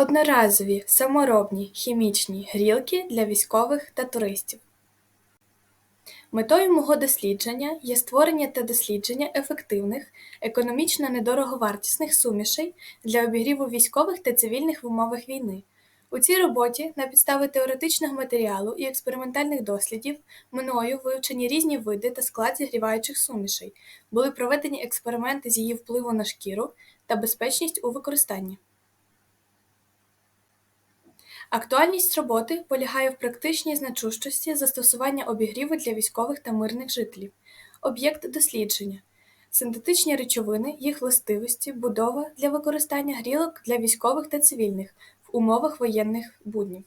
Одноразові саморобні хімічні грілки для військових та туристів. Метою мого дослідження є створення та дослідження ефективних, економічно недороговартісних сумішей для обігріву військових та цивільних в умовах війни. У цій роботі на підставі теоретичного матеріалу і експериментальних дослідів мною вивчені різні види та склад зігріваючих сумішей, були проведені експерименти з її впливу на шкіру та безпечність у використанні. Актуальність роботи полягає в практичній значущості застосування обігріву для військових та мирних жителів, об'єкт дослідження, синтетичні речовини, їх властивості, будова для використання грілок для військових та цивільних в умовах воєнних буднів.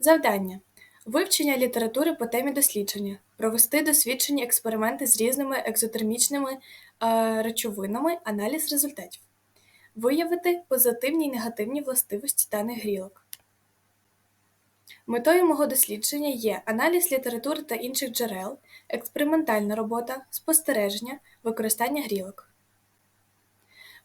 Завдання вивчення літератури по темі дослідження, провести досліджені експерименти з різними екзотермічними е, речовинами, аналіз результатів. Виявити позитивні й негативні властивості даних грілок. Метою мого дослідження є аналіз літератури та інших джерел, експериментальна робота, спостереження, використання грілок.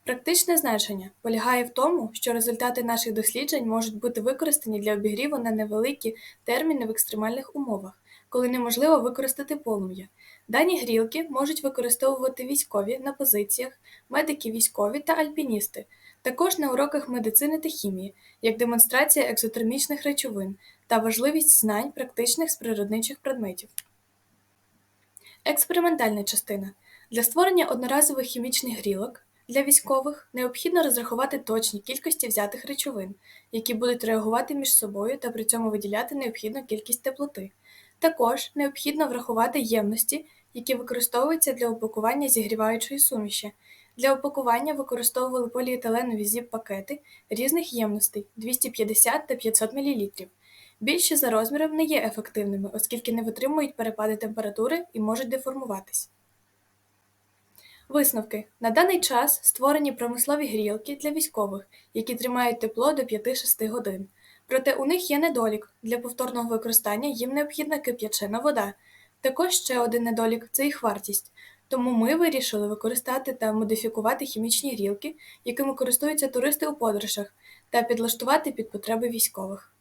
Практичне значення полягає в тому, що результати наших досліджень можуть бути використані для обігріву на невеликі терміни в екстремальних умовах, коли неможливо використати полум'я. Дані грілки можуть використовувати військові на позиціях, медики військові та альпіністи, також на уроках медицини та хімії, як демонстрація екзотермічних речовин та важливість знань практичних з природничих предметів. Експериментальна частина. Для створення одноразових хімічних грілок для військових необхідно розрахувати точні кількості взятих речовин, які будуть реагувати між собою та при цьому виділяти необхідну кількість теплоти. Також необхідно врахувати ємності, які використовуються для упакування зігріваючої суміші. Для упакування використовували поліетиленові зіп-пакети різних ємностей 250 та 500 мл. Більші за розміром не є ефективними, оскільки не витримують перепади температури і можуть деформуватись. Висновки: на даний час створені промислові грілки для військових, які тримають тепло до 5-6 годин. Проте у них є недолік для повторного використання їм необхідна кип'ячена вода. Також ще один недолік це їх вартість. Тому ми вирішили використати та модифікувати хімічні грілки, якими користуються туристи у подорожах, та підлаштувати під потреби військових.